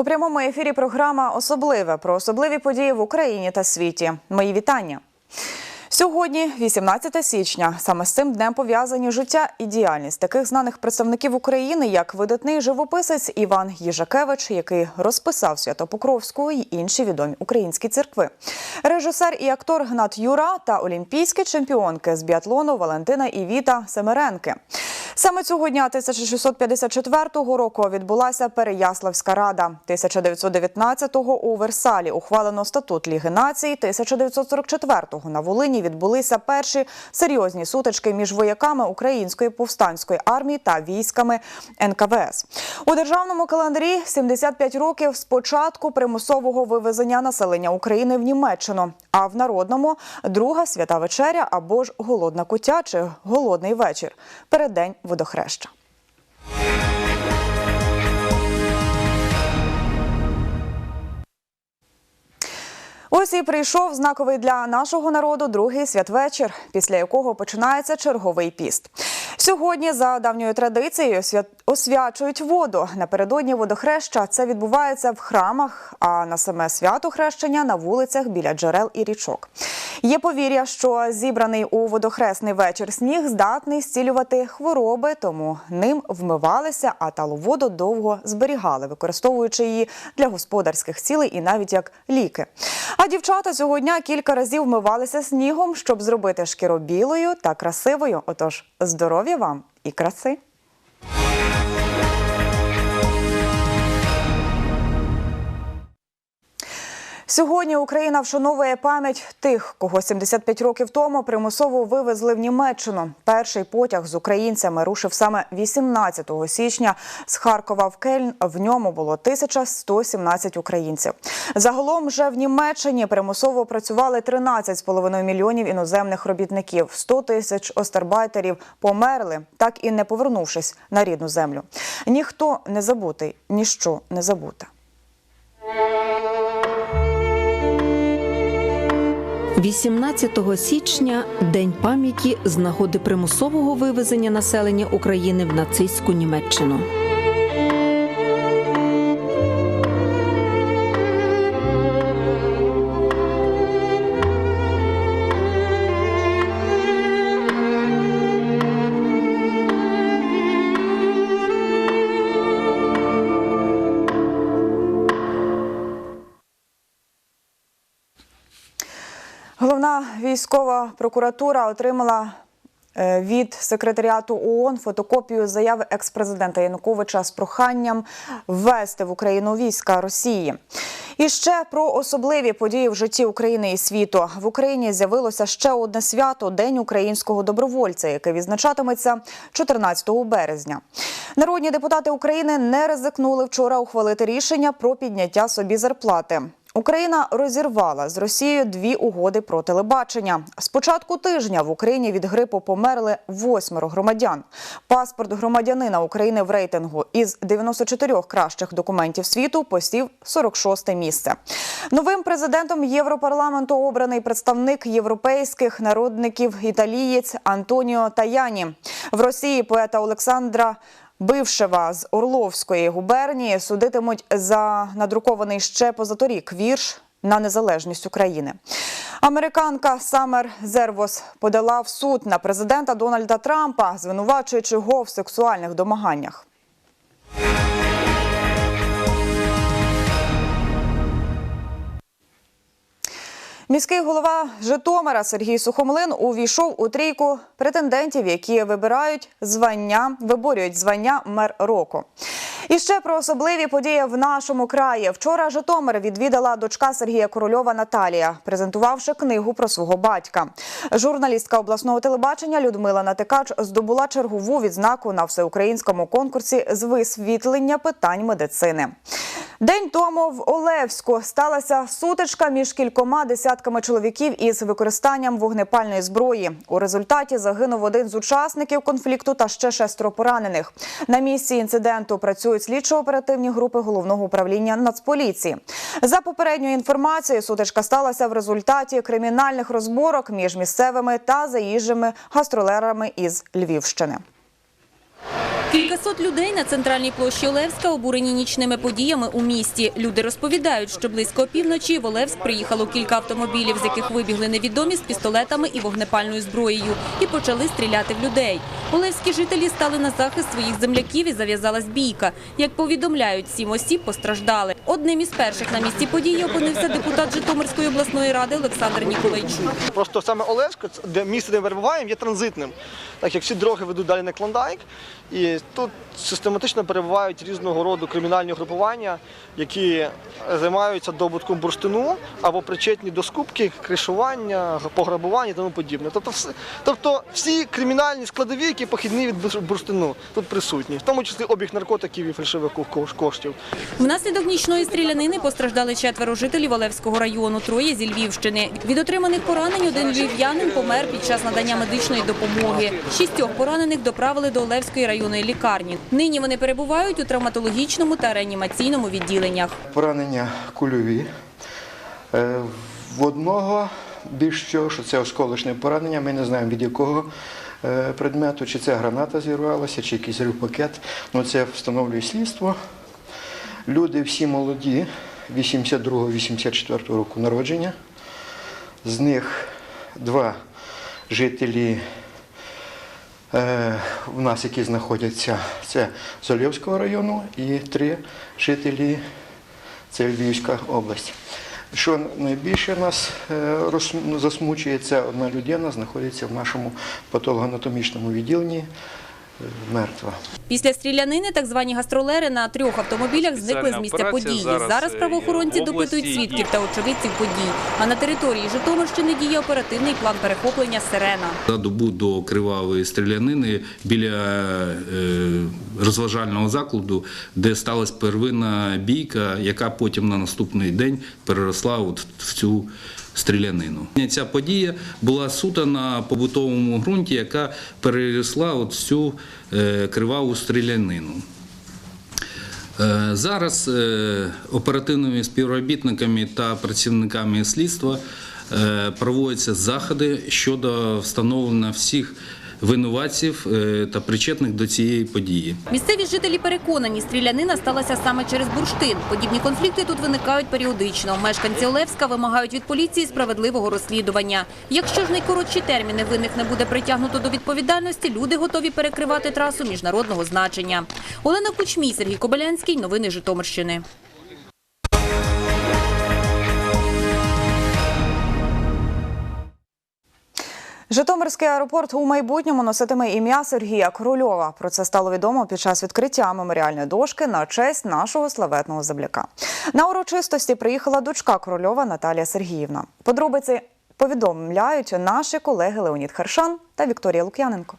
У прямому ефірі програма Особливе про особливі події в Україні та світі. Мої вітання. Сьогодні, 18 січня, саме з цим днем пов'язані життя і діяльність таких знаних представників України, як видатний живописець Іван Їжакевич, який розписав Святопокровську і інші відомі українські церкви, режисер і актор Гнат Юра та олімпійські чемпіонки з біатлону Валентина і Віта Семеренки. Саме цього дня 1654 року відбулася Переяславська рада. 1919-го у Версалі ухвалено статут Ліги націй. 1944-го на Волині відбулися перші серйозні сутички між вояками Української повстанської армії та військами НКВС. У державному календарі 75 років з початку примусового вивезення населення України в Німеччину, а в народному друга свята вечеря або ж голодна кутя чи голодний вечір переддень водохреща. Ось і прийшов знаковий для нашого народу другий святвечір, після якого починається черговий піст. Сьогодні, за давньою традицією, освячують воду. Напередодні водохреща це відбувається в храмах, а на саме свято хрещення на вулицях біля джерел і річок. Є повір'я, що зібраний у водохресний вечір сніг здатний зцілювати хвороби, тому ним вмивалися, а талу воду довго зберігали, використовуючи її для господарських цілей і навіть як ліки. А дівчата цього дня кілька разів вмивалися снігом, щоб зробити шкіру білою та красивою. Отож, здоров'я вам і краси! Сьогодні Україна вшановує пам'ять тих, кого 75 років тому примусово вивезли в Німеччину. Перший потяг з українцями рушив саме 18 січня з Харкова в Кельн. В ньому було 1117 українців. Загалом вже в Німеччині примусово працювали 13,5 мільйонів іноземних робітників. 100 тисяч остарбайтерів померли, так і не повернувшись на рідну землю. Ніхто не забутий, ніщо не забуте. 18 січня день пам'яті з нагоди примусового вивезення населення України в нацистську Німеччину. Військова прокуратура отримала е, від секретаріату ООН фотокопію заяви екс-президента Януковича з проханням ввести в Україну війська Росії. І ще про особливі події в житті України і світу. В Україні з'явилося ще одне свято День українського добровольця, яке відзначатиметься 14 березня. Народні депутати України не ризикнули вчора ухвалити рішення про підняття собі зарплати. Україна розірвала з Росією дві угоди про телебачення. З початку тижня в Україні від грипу померли восьмеро громадян. Паспорт громадянина України в рейтингу із 94 кращих документів світу посів 46 місце. Новим президентом Європарламенту обраний представник європейських народників італієць Антоніо Таяні. В Росії поета Олександра. Бившева з Орловської губернії судитимуть за надрукований ще позаторік вірш на незалежність України. Американка Самер Зервос подала в суд на президента Дональда Трампа, звинувачуючи його в сексуальних домаганнях. Міський голова Житомира Сергій Сухомлин увійшов у трійку претендентів, які вибирають звання, виборюють звання мер року. І ще про особливі події в нашому краї. Вчора Житомир відвідала дочка Сергія Корольова Наталія, презентувавши книгу про свого батька. Журналістка обласного телебачення Людмила Натикач здобула чергову відзнаку на всеукраїнському конкурсі з висвітлення питань медицини. День тому в Олевську сталася сутичка між кількома десятками чоловіків із використанням вогнепальної зброї. У результаті загинув один з учасників конфлікту та ще шестеро поранених. На місці інциденту працюють слідчо-оперативні групи головного управління Нацполіції. За попередньою інформацією, сутичка сталася в результаті кримінальних розборок між місцевими та заїжджими гастролерами із Львівщини. Кілька кількасот людей на центральній площі Олевська обурені нічними подіями у місті. Люди розповідають, що близько опівночі в Олевськ приїхало кілька автомобілів, з яких вибігли невідомі з пістолетами і вогнепальною зброєю, і почали стріляти в людей. Олевські жителі стали на захист своїх земляків і зав'язалась бійка. Як повідомляють, сім осіб постраждали. Одним із перших на місці події опинився депутат Житомирської обласної ради Олександр Ніколайчук. Просто саме Олевськ, де місце, де ми перебуваємо, є транзитним, так як всі дороги ведуть далі на Клондайк. І тут систематично перебувають різного роду кримінальні групування, які займаються добутком бурштину або причетні до скупки, кришування, пограбування і тому подібне. Тобто, все- тобто всі кримінальні складові, які похідні від бурштину, тут присутні, в тому числі обіг наркотиків і фальшивих коштів. Внаслідок нічної стрілянини постраждали четверо жителів Олевського району, троє зі Львівщини. Від отриманих поранень один львів'янин помер під час надання медичної допомоги. Шістьох поранених доправили до Олевської районної лікарні. Нині вони перебувають у травматологічному та реанімаційному відділеннях. Поранення кульові. Е, В одного більш що, що це осколочне поранення. Ми не знаємо від якого е, предмету, чи це граната зірвалася, чи якийсь рюкпакет. Ну, це встановлює слідство. Люди всі молоді, 82-84 року народження. З них два жителі е, в нас, які знаходяться, це Зольовського району, і три жителі це Львівська область. Що найбільше нас е, засмучує, це одна людина знаходиться в нашому патологоанатомічному відділенні мертва. Після стрілянини так звані гастролери на трьох автомобілях зникли з місця події. Зараз зараз, правоохоронці е, області допитують свідків та очевидців подій. А на території Житомирщини діє оперативний план перехоплення «Сирена». За добу до кривавої стрілянини біля е, розважального закладу, де сталася первинна бійка, яка потім на наступний день переросла от в цю стрілянину. Ця подія була суто на побутовому ґрунті, яка перерісла от цю е, криваву стрілянину. Е, Зараз е, оперативними співробітниками та працівниками слідства проводяться заходи щодо встановлення всіх винуватців е, та причетних до цієї події. Місцеві жителі переконані, стрілянина сталася саме через бурштин. Подібні конфлікти тут виникають періодично. Мешканці Олевська вимагають від поліції справедливого розслідування. Якщо ж найкоротші терміни винних не буде притягнуто до відповідальності, люди готові перекривати трасу міжнародного значення. Олена Кучмій, Сергій Кобилянський. Новини Житомирщини. Житомирський аеропорт у майбутньому носитиме ім'я Сергія Корольова. Про це стало відомо під час відкриття меморіальної дошки на честь нашого славетного земляка. На урочистості приїхала дочка Корольова Наталія Сергіївна. Подробиці повідомляють наші колеги Леонід Харшан та Вікторія Лук'яненко.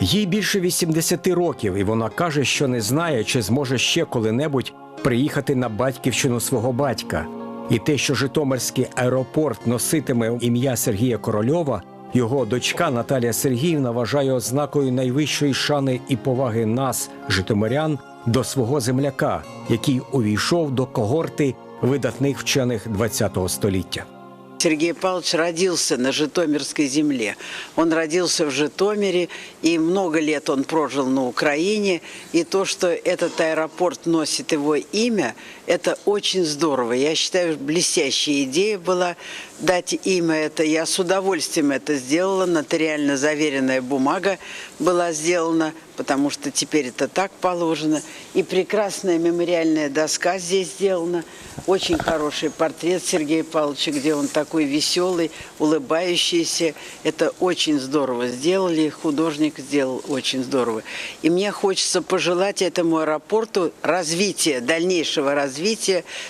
Їй більше 80 років, і вона каже, що не знає, чи зможе ще коли-небудь приїхати на батьківщину свого батька. І те, що Житомирський аеропорт носитиме ім'я Сергія Корольова, його дочка Наталія Сергіївна вважає ознакою найвищої шани і поваги нас, житомирян, до свого земляка, який увійшов до когорти видатних вчених ХХ століття. Сергей Павлович родился на Житомирской земле. Он родился в Житомире, и много лет он прожил на Украине. И то, что этот аэропорт носит его имя, это очень здорово. Я считаю, блестящая идея была дать имя это. Я с удовольствием это сделала. Нотариально заверенная бумага была сделана, потому что теперь это так положено. И прекрасная мемориальная доска здесь сделана. Очень хороший портрет Сергея Павловича, где он такой веселый, улыбающийся. Это очень здорово сделали, художник сделал очень здорово. И мне хочется пожелать этому аэропорту развития, дальнейшего развития,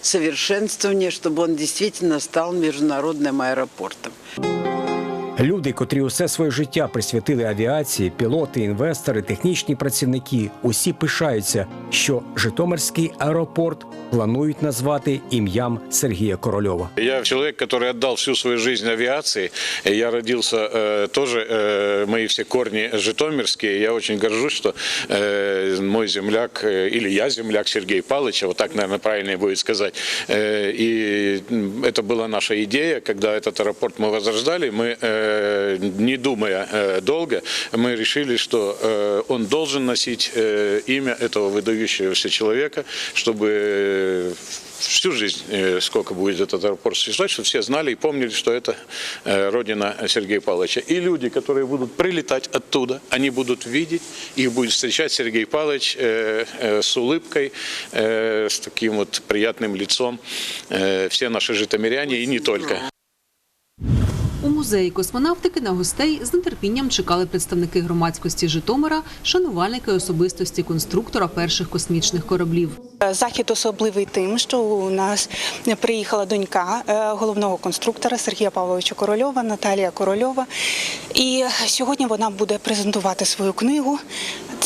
совершенствования, чтобы он действительно стал международным аэропортом. Люди, котрі усе своє життя присвятили авіації, пілоти, інвестори, технічні працівники, усі пишаються, що Житомирський аеропорт планують назвати ім'ям Сергія Корольова. Я человек, который отдал всю свою жизнь авиации. Я родился э, тоже, э, мои все корни житомирские. Я очень горжусь, что э, мой земляк, э, или я земляк Сергей Павлович, вот так, наверное, правильнее будет сказать. Э, и м, это была наша идея, когда этот аэропорт мы возрождали. Мы э, э, не думая э, долго, мы решили, что э, он должен носить э, имя этого выдающегося человека, чтобы э, всю жизнь, э, сколько будет этот аэропорт существовать, чтобы все знали и помнили, что это э, родина Сергея Павловича. И люди, которые будут прилетать оттуда, они будут видеть, их будет встречать Сергей Павлович э, э, с улыбкой, э, с таким вот приятным лицом. Э, все наши житомиряне и не только. Музеї космонавтики на гостей з нетерпінням чекали представники громадськості Житомира, шанувальники особистості конструктора перших космічних кораблів. Захід особливий тим, що у нас приїхала донька е, головного конструктора Сергія Павловича Корольова, Наталія Корольова. І сьогодні вона буде презентувати свою книгу.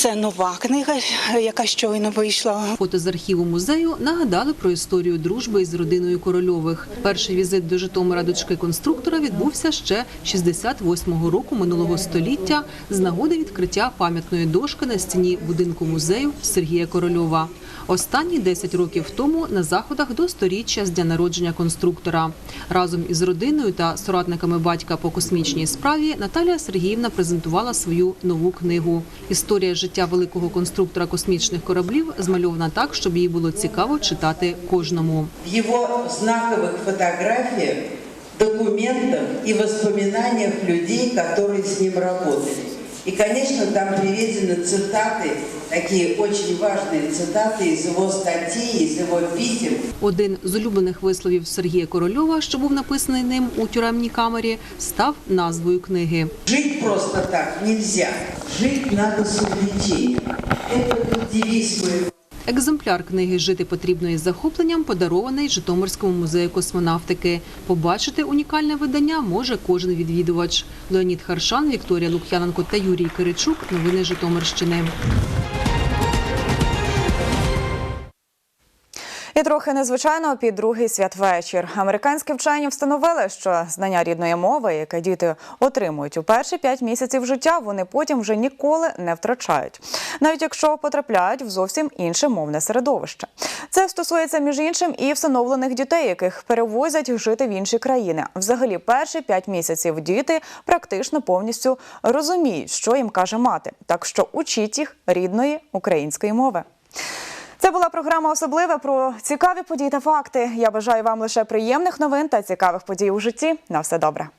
Це нова книга, яка щойно вийшла. Фото з архіву музею нагадали про історію дружби із родиною Корольових. Перший візит до Житомира дочки конструктора відбувся ще 68-го року минулого століття з нагоди відкриття пам'ятної дошки на стіні будинку музею Сергія Корольова. Останні 10 років тому на заходах до сторіччя з дня народження конструктора. Разом із родиною та соратниками батька по космічній справі Наталія Сергіївна презентувала свою нову книгу. Історія життя великого конструктора космічних кораблів змальована так, щоб її було цікаво читати кожному. в его знаковых фотографиях, документах и воспоминаниях людей, которые с ним работали. И, конечно, там приведены цитаты, такие очень важные цитаты из его статей, из его писем. Один з улюблених висловів Сергія Корольова, що був написаний ним у тюремній камері, став назвою книги. Жить просто так нельзя. Жить надо с увлечением. Это девиз моего Екземпляр книги Жити потрібно із захопленням подарований Житомирському музею космонавтики. Побачити унікальне видання може кожен відвідувач. Леонід Харшан, Вікторія Лук'яненко та Юрій Киричук. Новини Житомирщини. І трохи незвичайно під другий святвечір. Американські вчені встановили, що знання рідної мови, яке діти отримують у перші п'ять місяців життя, вони потім вже ніколи не втрачають, навіть якщо потрапляють в зовсім інше мовне середовище. Це стосується між іншим і встановлених дітей, яких перевозять жити в інші країни. Взагалі, перші п'ять місяців діти практично повністю розуміють, що їм каже мати. Так що учіть їх рідної української мови. Була програма особлива про цікаві події та факти. Я бажаю вам лише приємних новин та цікавих подій у житті. На все добре.